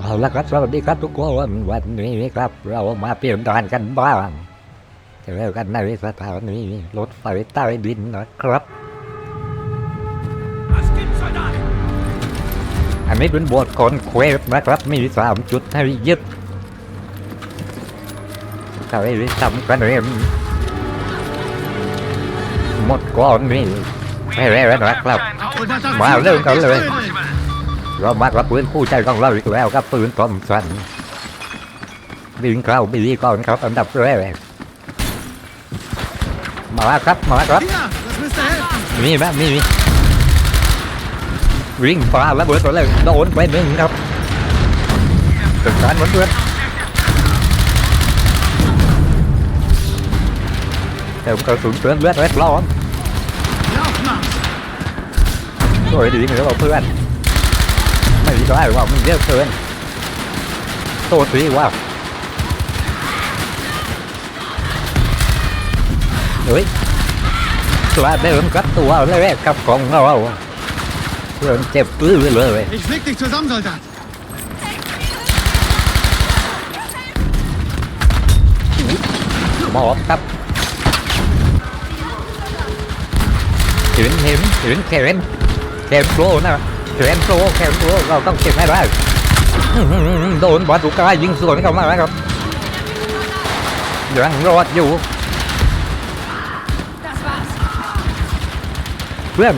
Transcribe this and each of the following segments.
เอาละครับสวัสดีครับทุกคนวันนี้ครับ เรามาเปลี่ยนดานกันบ้างเจอกันในสถานีรถไฟใต้ดินนะครับอันนี้เป็นบทคอนเควสนะครับมีสามจุดให้ยึดถ้าไม่ได้ทำกันเองหมดก่อนนี่ไม่แล้วนะครับ มาเริ่มกันเลย เรามากับปืนคู่ใจของเราอีกแล้วครับปืนทอมสันบินเข้าบีก่อนครับอันดับแรกมาครับมาครับ Hier, das müsste helfen. มีไหมมีมีวิ่งฟ้าแล้วเบิดตัวเลยโดนไปหนึ่งครับจัดการเหมือนเพื่อนเติมกระสุนเพื่อนเลือดเล็ดร้อน Lauf mal. สวยดีเหมือนกับเพื่อน ไม่ดีก็ได้ว่ามันเยอะเกินโตสีว่าเฮ้ยตัวเดิมกับตัวแรกกับของเราเพื่อนเจ็บปื้อเลย Ich flick dich zusammen, Soldat. หมอบครับเห็นเห็นเห็นแขนแขนโกลนะ แขนโกลแขนโกลเราต้องเก็บให้ได้โดนบอลตุกายิงสวนเข้ามาแล้วครับยังรอดอยู่ เพื่อน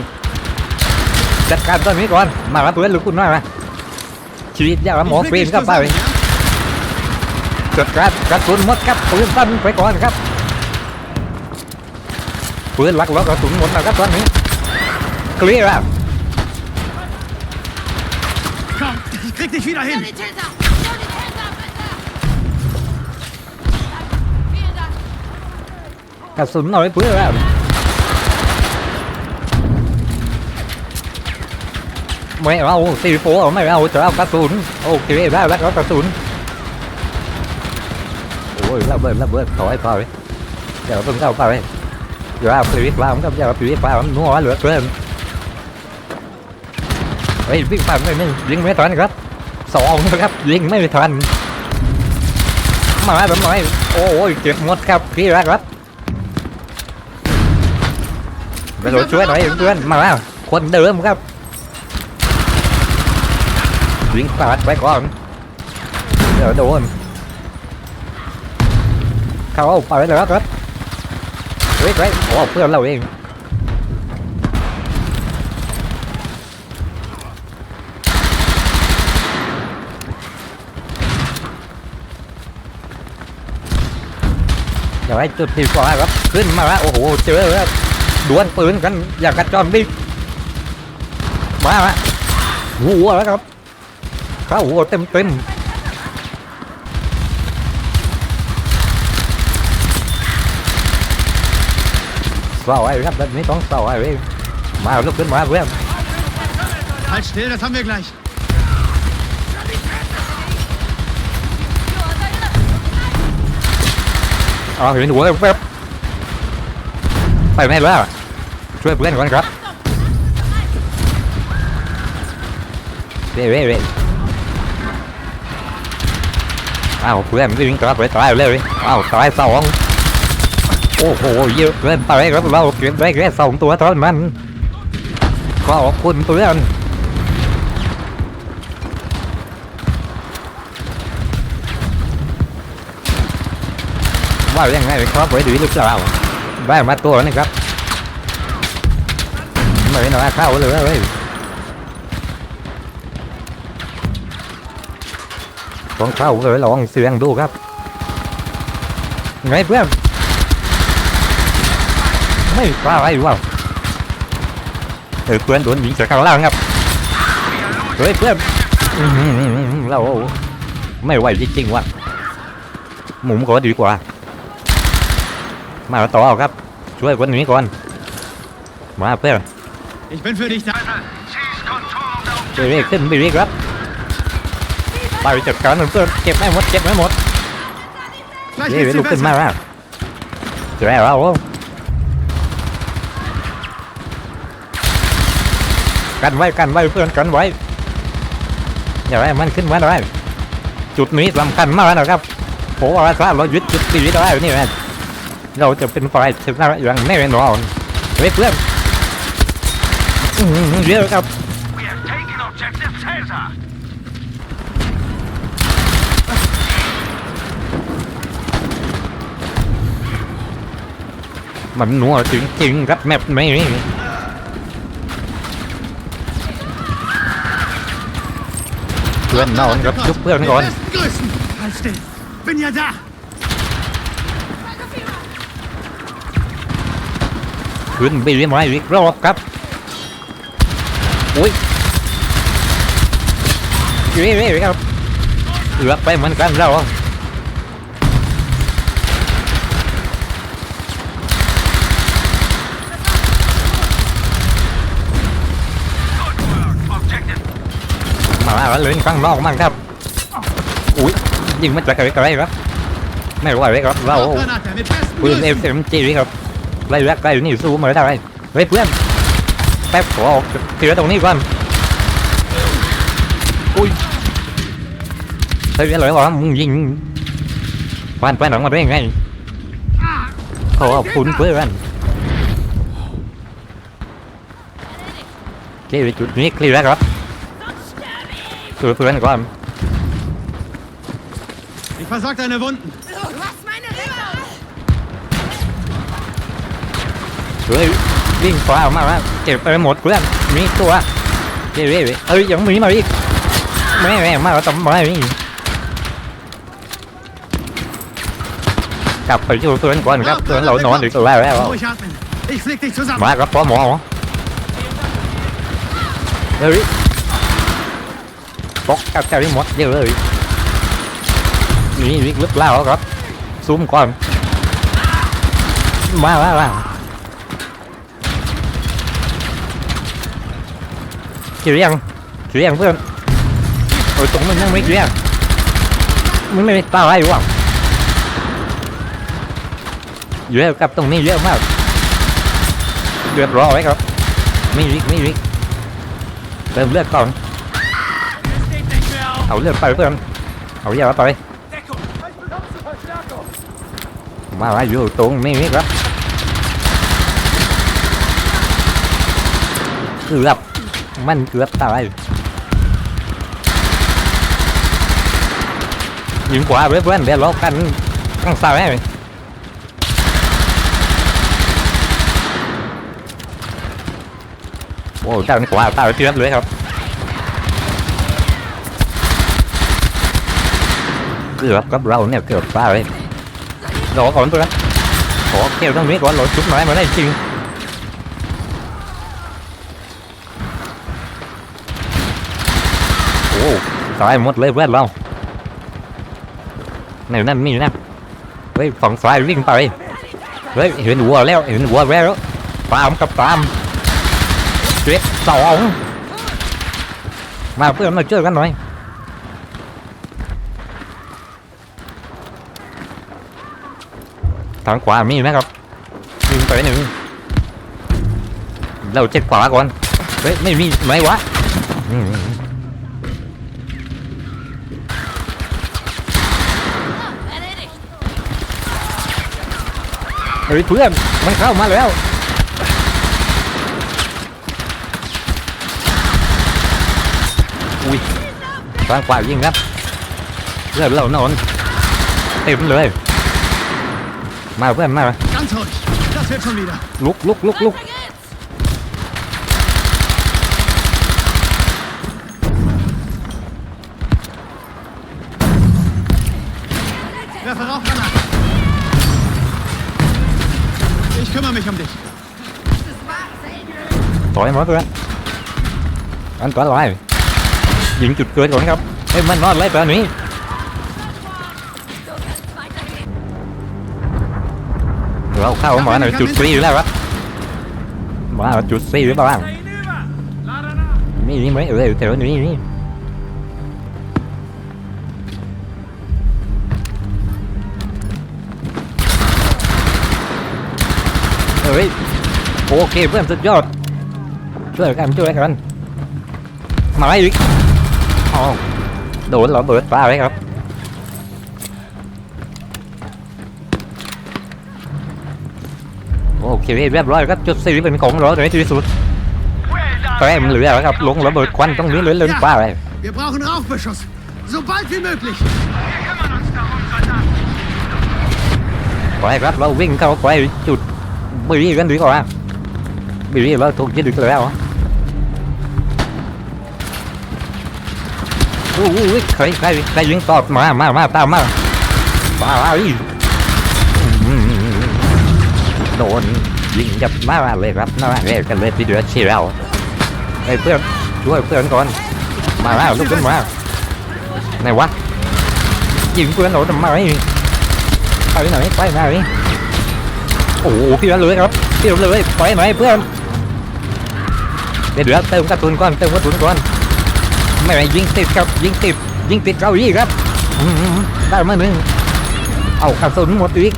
จัดการตอนนี้ก่อนมาครับเพื่อนหรือคุณมาไหมชีวิตยากหมอปีนเข้าไปจัดการกระสุนหมดครับปืนสั้นไปก่อนครับปืนลักล้วกระสุนหมดนะครับตอนนี้เคลียร์แล้ว Komm, ich krieg dich wieder hin. Sanitäter! Sanitäter, bitte! Vielen Dank. กระสุนน้อยเพื่อนแล้วไม่เอาตีโฟไม่เอาจะเอากระสุนโอเคได้แล้วก็กระสุนโอ้ยระเบิดระเบิดถอยถอยเดี๋ยวต้องเข้าไปเดี๋ยวเอาชีวิตปลามันก็จะเอาชีวิตปลามันนัวเหลือเกินเฮ้ยวิ่งผ่านไปหนึ่งยิงไม่ทันครับ สองนะครับยิงไม่ทันมาทำไมโอ้ยเจ็บหมดครับพี่รักครับกระโดดช่วยหน่อยเพื่อนมาแล้วคนเดิมครับวิ่งปาดไปก่อนเดี๋ยวโดนเข้าไปแล้วครับเฮ้ยเฮ้ยโอ้เพื่อนเราเอง เดี๋ยวให้จุดที่สองครับขึ้นมาแล้วโอ้โหเจอแล้วดวลปืนกันอย่างกระจอมบิ๊กมาละหัวแล้วครับเข้าหัวเต็มเต็มเศร้าไอ้ครับแบบนี้ต้องเศร้าไอ้เว้ยมาลุกขึ้นมาเพื่อน Halt still, das haben wir gleich. อ๋อเห็นหัวแวบไปไม่แล้วช่วยเพื่อนก่อนครับเร่เร่เร่อ้าวเพื่อนวิ่งกลับไปตายเร็วเลยอ้าวตายสองโอ้โหเยอะเกินไปครับเราเก็บได้แค่สองตัวเท่านั้นขอบคุณเพื่อน ว่ายังไงครับไว้ดีหรือเล่าได้มาตัวนี่ครับไม่น่าเข้าเลยเว้ยต้องเข้าเลยลองเสียงดูครับไงเพื่อนไม่กล้าอะไรวะเออเพื่อนโดนยิงจากข้างล่างครับเฮ้ยเพื่อนเราไม่ไหวจริงๆว่ะหมุมก็ดีกว่า มาต่อครับ ช่วยคนนี้ก่อน มาเพื่อน Ich bin für dich da. Seize Kontrolle um ไปเรียกขึ้นไปเรียกครับไปจัดการมันเพื่อนเก็บไม่หมดเก็บไม่หมด Gleich นี่ geht's ลุ dir กขึ้นมา besser. แล้วจะได้แล้วกันไว้กันไว้เพื่อนกันไว้อย่าให้มันขึ้นมาได้จุดนี้สำคัญมากนะครับเพราะว่าถ้าเรายึดจุดนี้ได้นี่นะ เราจะเป็นฝ่ายชนะอย่างแน่นอนเฮ้ยเพื่อนอื้อหือเยอะครับ We have taken objective Caesar. มันหนัวจริงๆครับแมปไม่นี่เพื่อนนอนครับยุบเพื่อนก่อน ขึ้นไปเรียมาอีกรอบครับอุ้ยเรื่อยๆครับเอือกไปเหมือนกันเรา Good work. Objective มาแล้วเล่นข้างนอกมั่งครับอุ้ยยิงมาจากไกลๆครับไม่ไหวเลยครับเรา Granate mit festen ปืน Größen. SMG ครับ ไล่รักไล่นี่สู้มาได้เฮ้ยเพื่อนแป๊บขอออกเสียตรงนี้ก่อนอุ้ยเฮ้ยอะไรวะมึงยิงฟันฟันออกมาได้ยังไงขอขอบคุณเพื่อนเคลียร์จุดนี้เคลียร์แล้วครับช่วเพื่อนก่อน Ich versorge deine Wunden. ช่วยวิ่งฟ้าออกมาแล้วเก็บไปหมดเพื่อนมีตัวเฮ้ยเฮ้ยเอ้ยยังมีมาอีกแม่แม่มาแล้วทำไมกกลับไปช่วยเพื่อนก่อนครับเพื่อนเรานอนอยู่ตัวแรกแล้วมาครับพ่อหมอเฮ้ยตกกับใจหมดเยอะเลยนี่วิกลึกแล้วครับซูมก่อนมาแล้วมา เกี่ยวยังเกี่ยวยังเพื่อนโอ้ยตรงมันยังไม่เกี่ยวมันไม่ตาอะไรอยู่วะเยอะครับตรงนี้เยอะมากเดือดร้อนไว้ครับไม่ริกไม่ริกเติมเลือดก่อนเอาเลือดไปเพื่อนเอาเยาไปมาไว้อยู่ตรงนี้นี่ครับเกือบ มันเกือบตายยิงขวาเพื่อนเดี๋ยวล็อกกันข้างซ้ายโอ้ด้านขวาตายเทียบเลยครับเกือบกับเราเนี่ยเกือบตายเลยรอก่อนเพื่อนขอเกี่ยวตรงนี้ก่อนราชุบหน่อยมาได้จริงโอ้ ตายหมดเลยเพื่อนเราไหนนั่นนี่นะเฮ้ยฝั่งซ้ายวิ่งไปเฮ้ยเห็นวัวแล้วเห็นวัวแล้วตามกับตามเจ็ดสองมาเพื่อนมาช่วยกันหน่อยทางขวามีไหมครับวิ่งไปหนึ่งเราเช็คขวาก่อนเฮ้ยไม่มีไหมวะอืม Erledigt! เฮ้ยเพื่อนมันเข้ามาแล้วอุ้ยทางขวายิงครับเลือดเรานอนเต็มเลย มาเพื่อนมา Ganz ruhig. Das wird schon wieder. ลุกลุกลุกลุก kümmere mich um dich. ถอยมาเพื่อนอันตรายยิงจุดเกิดก่อนครับเฮ้ยมันนอนไรแบบนี้เราเข้ามาในจุดซีแล้วครับมาจุดซีหรือเปล่า Hinüber. Lade nach. นี่นี่ไหมเออแถวนี้นี่ เฮ้ยโอเคเพื่อนสุดยอดช่วยกันช่วยกันมาไล่ดิอ๋อโดนเราเบิดปลาไว้ครับโอเคเรียบร้อยก็จุดสี่เป็นของเราในที่สุดแต้มเหลือแล้วครับลงระเบิดควันต้องนี้เลยเล่นป้าเลย Wir brauchen ไปครับเราวิ่งเข้าไปจุด บีรีกันดีกว่าบีรีเราถูกยึดอีกแล้วโอ้โหใครใครใครยิงตอดมามามาตามมามาอีโดนยิงจับมาเลยครับน่าเรียกันเลยที่เดียวเชียวไอ้เพื่อนช่วยเพื่อนก่อนมาแล้วลุกขึ้นมาไหนวะยิงเพื่อนเราทำไมไปไหนไปไหน โอ้โหพี่เราเลยครับพี่เราเลยไปไหนเพื่อนเดี๋ยวเดี๋ยวเติมกระสุนก่อนเติมกระสุนก่อนไม่ไหวยิงติดครับยิงติดยิงติดเราอีกครับได้มาหนึ่งเอากระสุนหมดอีก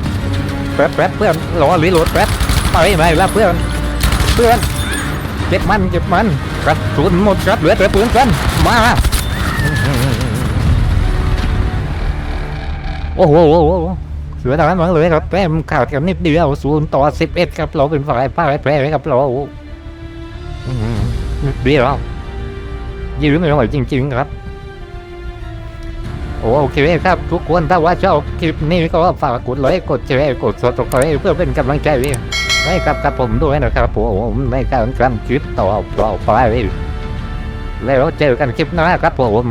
แป๊บแป๊บเพื่อนรอรีโหลดแป๊บไปไหนแล้วเพื่อนเพื่อนเก็บมันเก็บมันกระสุนหมดครับเหลือแต่ปืนกันมาโอ้โหโอ้โห สือทางนั้นมาเลยครับแต้มข่าดกันนิดเดียวศูนย์ต่อสิบเอ็ดครับเราเป็นฝ่ายพ่ายแพ้ครับเราอื้อหือนิดเดียวยืมไม่ไหวจริง ๆ ครับโอเคครับทุกคนถ้าว่าชอบคลิปนี้ก็ฝากกดไลค์กดแชร์กดซับสไครต์เพื่อเป็นกำลังใจให้กับกับผมด้วยนะครับผมในการทำคลิปต่อต่อไปแล้วเจอกันคลิปหน้าครับผม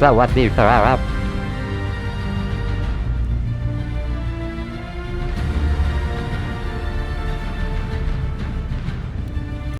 สวัสดีครับ